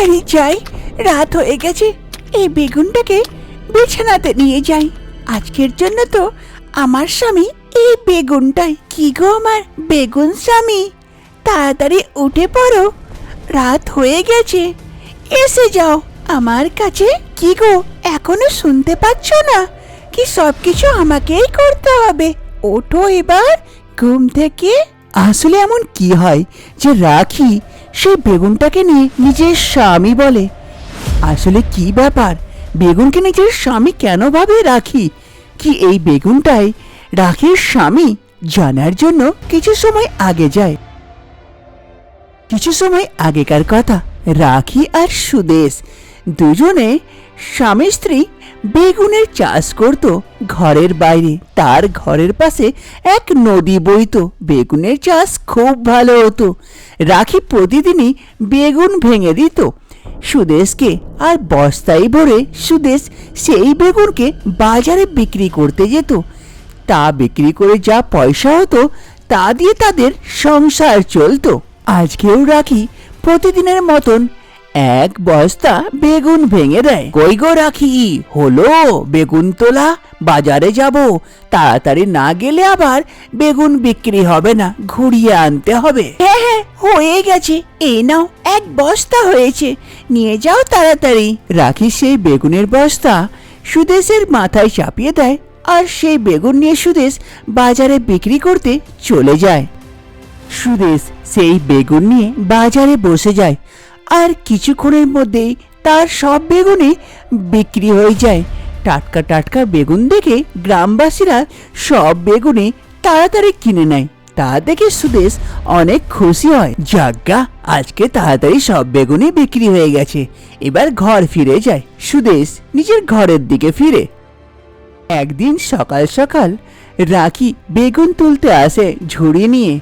বাড়ি যাই, রাত হয়ে গেছে, এই বেগুনটাকে বিছানাতে নিয়ে যাই। আজকের জন্য তো আমার স্বামী এই বেগুনটাই। কি গো আমার বেগুন স্বামী? তাড়াতাড়ি উঠে পড়ো, রাত হয়ে গেছে। এসে যাও, আমার কাছে কি গো, এখনও শুনতে পাচ্ছ না? কি সবকিছু আমাকেই করতে হবে? ওঠো এবার, ঘুম থেকে। আসলে এমন কি হয় যে রাখি সেই বেগুনটাকে নিয়ে নিজের স্বামী বলে। আসলে কি ব্যাপার? বেগুনকে নিজের স্বামী কেন ভাবে রাখি? কি এই বেগুনটাই রাখির স্বামী জানার জন্য কিছু সময় আগে যায়। কিছু সময় আগেকার কথা রাখি আর সুদেশ। দুজনে স্বামী স্ত্রী বেগুনের চাষ করত ঘরের বাইরে। তার ঘরের পাশে এক নদী বইতো। বেগুনের চাষ খুব ভালো হতো। রাখি প্রতিদিনই বেগুন ভেঙে দিত। সুদেশকে আর বস্তায় ভরে সুদেশ সেই বেগুনকে বাজারে বিক্রি করতে যেত। তা বিক্রি করে যা পয়সা হতো, তা দিয়ে তাদের সংসার চলতো। আজকেও রাখি প্রতিদিনের মতন এক বস্তা বেগুন ভেঙে দেয়। কই গো রাখি? হলো, বেগুন তোলা, বাজারে যাব। তাড়াতাড়ি না গেলে আবার বেগুন বিক্রি হবে না, ঘুরিয়ে আনতে হবে। হ্যাঁ হ্যাঁ হয়ে গেছে। এই নাও, এক বস্তা হয়েছে। নিয়ে যাও তাড়াতাড়ি। রাখি সেই বেগুনের বস্তা সুদেশের মাথায় চাপিয়ে দেয় আর সেই বেগুন নিয়ে সুদেশ বাজারে বিক্রি করতে চলে যায়। সুদেশ সেই বেগুন নিয়ে বাজারে বসে যায়। আর কিছুক্ষণের মধ্যেই তার সব বেগুনই বিক্রি হয়ে যায়। টাটকা টাটকা বেগুন দেখে গ্রামবাসীরা সব বেগুনই তাড়াতাড়ি কিনে নেয়। তা দেখে সুদেশ অনেক খুশি হয়। যাজ্ঞা আজকে তাড়াতাড়ি সব বেগুনই বিক্রি হয়ে গেছে। এবার ঘর ফিরে যায়। সুদেশ নিজের ঘরের দিকে ফিরে। একদিন সকাল সকাল রাখি বেগুন তুলতে আসে ঝুড়ি নিয়ে।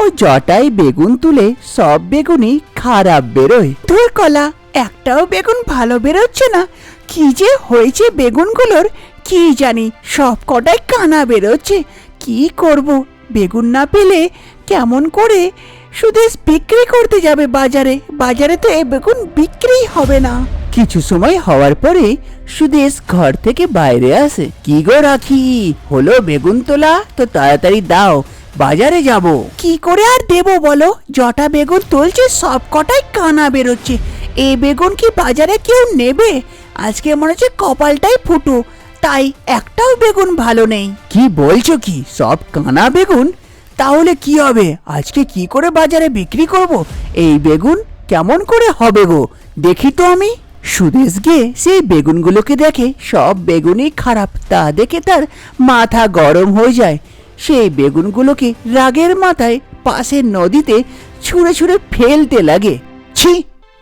ও জটায় বেগুন তুলে সব বেগুনই খারাপ বেরোয়। ধুর কলা, একটাও বেগুন ভালো বেরোচ্ছে না। কি যে হয়েছে বেগুনগুলোর, কি জানি সব কটাই কানা বেরোচ্ছে। কি করব? বেগুন না পেলে কেমন করে সুদেশ বিক্রি করতে যাবে বাজারে? বাজারে তো এ বেগুন বিক্রি হবে না। কিছু সময় হওয়ার পরে সুদেশ ঘর থেকে বাইরে আসে। কি গো রাখি? হলো বেগুন তোলা? তো তাড়াতাড়ি দাও। বাজারে যাব। কি করে আর দেবো বলো? জটা বেগুন তুলছে সব কটাই কানা বেরোচ্ছে। এ বেগুন কি বাজারে কেউ নেবে? আজকে মনে হচ্ছে কপালটাই ফুটো। তাই একটাও বেগুন ভালো নেই। কি বলছো কি? সব কানা বেগুন? তাহলে কি হবে? আজকে কি করে বাজারে বিক্রি করব? এই বেগুন কেমন করে হবে গো? দেখি তো আমি। সুদেশ গিয়ে সেই বেগুনগুলোকে দেখে সব বেগুনই খারাপ। তা দেখে তার মাথা গরম হয়ে যায়। সেই বেগুনগুলোকে রাগের মাথায় পাশের নদীতে ছুঁড়ে ছুঁড়ে ফেলতে লাগে। ছি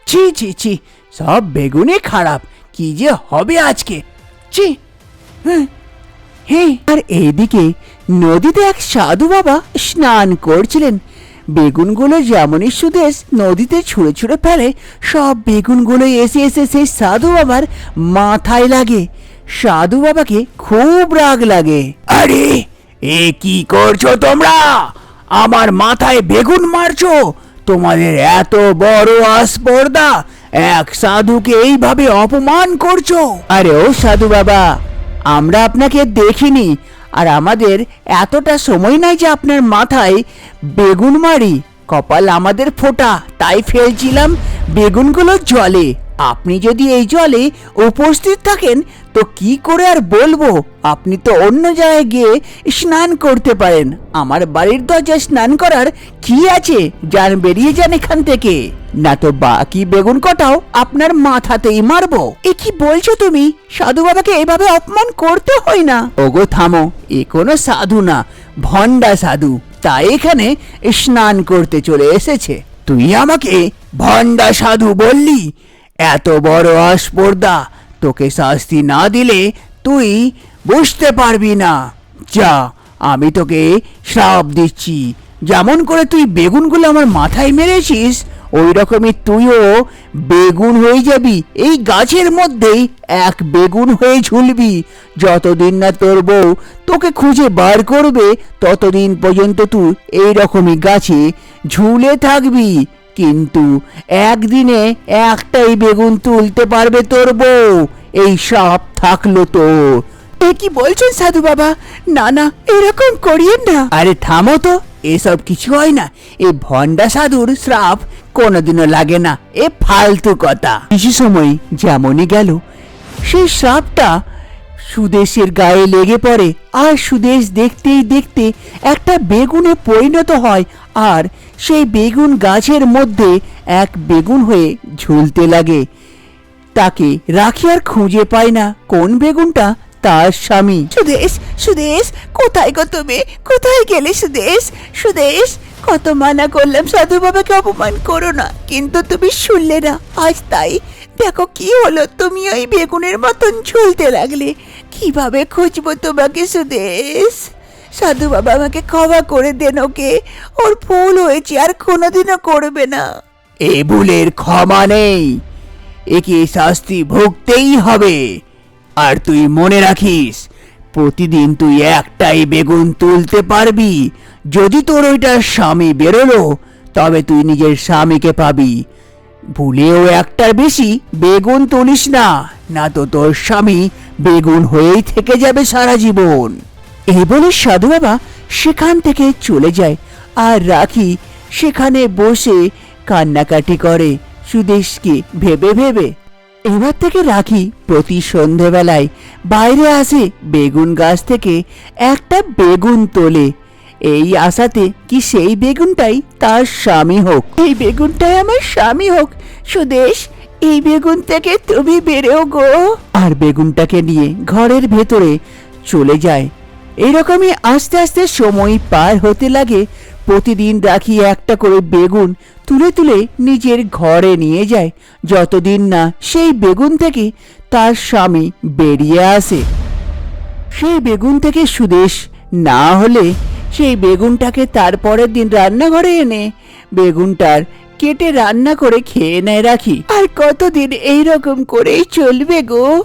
ছি ছি ছি, সব বেগুনই খারাপ, কি যে হবে আজকে? ছি হ্যাঁ হ্যাঁ। আর এইদিকে নদীতে এক সাধু বাবা স্নান করছিলেন। বেগুনগুলো যেমনই সুদেশ নদীতে ছুঁড়ে ছুঁড়ে ফেলে, সব বেগুনগুলো এসে এসে সেই সাধু বাবার মাথায় লাগে। সাধু বাবাকে খুব রাগ লাগে। আরে এ কি করছ তোমরা? আমার মাথায় বেগুন মারছো? তোমাদের এত বড় আসপর্দা এক সাধুকে এইভাবে অপমান করছ? আরে ও সাধু বাবা, আমরা আপনাকে দেখিনি, আর আমাদের এতটা সময় নাই যে আপনার মাথায় বেগুন মারি। কপাল আমাদের ফোটা, তাই ফেলছিলাম বেগুনগুলো জলে। আপনি যদি এই জলে উপস্থিত থাকেন তো কি করে আর বলব? আপনি তো অন্য জায়গায় গিয়ে স্নান করতে পারেন। আমার বাড়ির দরজায় স্নান করার কি আছে? যান বেরিয়ে যান এখান থেকে। না তো বাকি বেগুন কটাও আপনার মাথাতেই মারবো। এ কি বলছো তুমি? সাধু বাবাকে এভাবে অপমান করতে হয় না। ওগো, থামো। এ কোনো সাধু না, ভণ্ডা সাধু। তাই এখানে স্নান করতে চলে এসেছে। তুই আমাকে ভণ্ডা সাধু বললি? এত বড় আসপর্দা তোকে শাস্তি না দিলে তুই বুঝতে পারবি না। যা, আমি তোকে শ্রাপ দিচ্ছি। যেমন করে তুই বেগুনগুলো আমার মাথায় মেরেছিস ওই রকমই তুইও বেগুন হয়ে যাবি। এই গাছের মধ্যেই এক বেগুন হয়ে ঝুলবি। যতদিন না তোর বউ তোকে খুঁজে বার করবে, ততদিন পর্যন্ত তুই এই রকমই গাছে ঝুলে থাকবি। কিন্তু একদিনে একটাই বেগুন তুলতে পারবে তোর বউ। এই সাপ থাকল তোর। এ কি বলছেন সাধু বাবা? না না এরকম করিয়েন না। আরে থামো তো এসব কিছু হয় না। এই ভণ্ডা সাধুর শ্রাপ কোনোদিনও লাগে না। এ ফালতু কথা। কিছু সময় যেমনই গেল সেই শ্রাপটা সুদেশের গায়ে লেগে পড়ে। আর সুদেশ দেখতেই দেখতে একটা বেগুনে পরিণত হয়। আর সেই বেগুন গাছের মধ্যে এক বেগুন হয়ে ঝুলতে লাগে। তাকে রাখি আর খুঁজে পায় না কোন বেগুনটা? তার স্বামী। সুদেশ সুদেশ, কোথায় গো তুমি? কোথায় গেলে সুদেশ? সুদেশ, কত মানা করলাম সাধু বাবাকে অপমান করো না। কিন্তু তুমি শুনলে না, আজ তাই। দেখো কি হলো, তুমি ওই বেগুনের মতন ঝুলতে লাগলে। কীভাবে খুঁজবো তোমাকে সুদেশ? সাধু বাবা আমাকে ক্ষমা করে দেন, ওকে। ওর ভুল হয়েছে, আর কোনোদিনও করবে না। এ ভুলের ক্ষমা নেই। একে শাস্তি ভুগতেই হবে। আর তুই মনে রাখিস, প্রতিদিন তুই একটাই বেগুন তুলতে পারবি। যদি তোর ওইটা স্বামী বেরোলো, তবে তুই নিজের স্বামীকে পাবি। ভুলেও একটার বেশি বেগুন তুলিস না না তো তোর স্বামী বেগুন হয়েই থেকে যাবে সারা জীবন। এই বলে সাধু বাবা সেখান থেকে চলে যায় আর রাখি সেখানে বসে কান্নাকাটি করে সুদেশকে ভেবে ভেবে। এবার থেকে রাখি প্রতি সন্ধেবেলায় বাইরে আসে বেগুন গাছ থেকে একটা বেগুন তোলে। এই আশাতে কি সেই বেগুনটাই তার স্বামী হোক। এই বেগুনটাই আমার স্বামী হোক। সুদেশ, এই বেগুন থেকে তুমি বেরেও গো। আর বেগুনটাকে নিয়ে ঘরের ভেতরে চলে যায় এরকমই আস্তে আস্তে সময় পার হতে লাগে। প্রতিদিন রাখি একটা করে বেগুন তুলে তুলে নিজের ঘরে নিয়ে যায়। যতদিন না সেই বেগুন থেকে তার স্বামী বেরিয়ে আসে। সেই বেগুন থেকে সুদেশ না হলে সেই বেগুনটাকে তারপরের দিন রান্নাঘরে এনে বেগুনটার কেটে রান্না করে খেয়ে নেয় রাখি। আর কতদিন এই রকম করেই চলবে গো?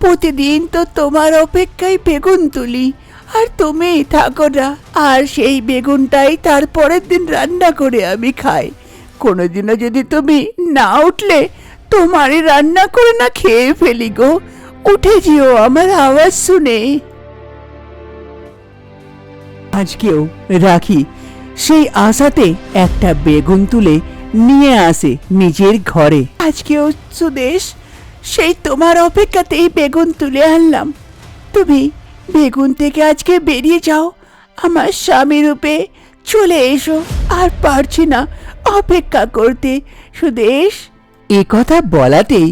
প্রতিদিন তো তোমার অপেক্ষায় বেগুন তুলি। আর তুমি থাকো না। আর সেই বেগুনটাই তারপরের দিন রান্না করে আমি খাই। কোনোদিনও যদি তুমি না উঠলে, তোমারই রান্না করে না খেয়ে ফেলি গো। উঠে যেও, আমার আওয়াজ শুনে। আজকেও রাখি। সেই আশাতে একটা বেগুন তুলে নিয়ে আসে নিজের ঘরে। আজকেও সুদেশ, সেই তোমার অপেক্ষাতেই বেগুন তুলে আনলাম। তুমি বেগুন থেকে আজকে বেরিয়ে যাও। আমার স্বামী রূপে চলে এসো। আর পারছি না অপেক্ষা করতে। সুদেশ, এ কথা বলাতেই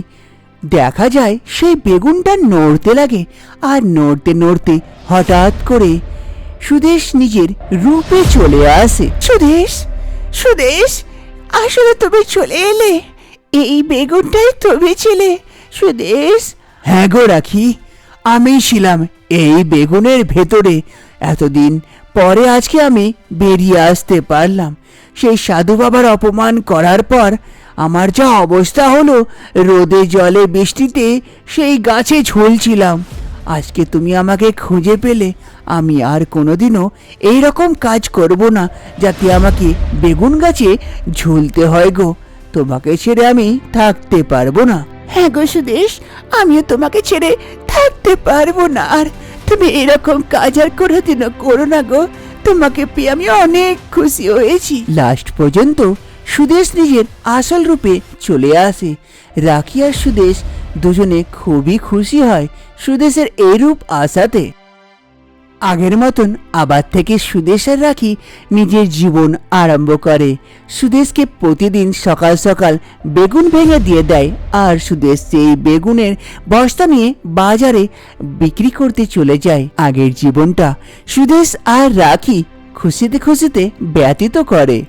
দেখা যায় সেই বেগুনটা নড়তে লাগে। আর নড়তে নড়তে হঠাৎ করে সুদেশ নিজের রূপে চলে আসে। সুদেশ সুদেশ, আসলে তুমি চলে এলে। এই বেগুনটাই তুমি ছিলে। সুদেশ হ্যাঁ গো রাখি আমি ছিলাম এই বেগুনের ভেতরে এতদিন পরে আজকে আমি বেরিয়ে আসতে পারলাম। সেই সাধু বাবার অপমান করার পর আমার যা অবস্থা হলো, রোদে জলে বৃষ্টিতে সেই গাছে ঝুলছিলাম। আজকে তুমি আমাকে খুঁজে পেলে, আমি আর কোনোদিনও এই রকম কাজ করব না, যাতে আমাকে বেগুন গাছে ঝুলতে হয় গো। তোমাকে ছেড়ে আমি থাকতে পারব না। হ্যাঁ গো সুদেশ, আমিও তোমাকে ছেড়ে থাকতে পারব না। আর তুমি এরকম কাজ আর কোনোদিনও করো না গো। তোমাকে পেয়ে আমি অনেক খুশি হয়েছি। লাস্ট পর্যন্ত সুদেশ নিজের আসল রূপে চলে আসে। রাখি আর সুদেশ দুজনে খুবই খুশি হয় সুদেশের এরূপ রূপ আসাতে আগের মতন আবার থেকে সুদেশের রাখি নিজের জীবন আরম্ভ করে। সুদেশকে প্রতিদিন সকাল সকাল বেগুন ভেঙে দিয়ে দেয় আর সুদেশ সেই বেগুনের বস্তা নিয়ে বাজারে বিক্রি করতে চলে যায় আগের জীবনটা। সুদেশ আর রাখি খুশিতে খুশিতে ব্যতীত করে।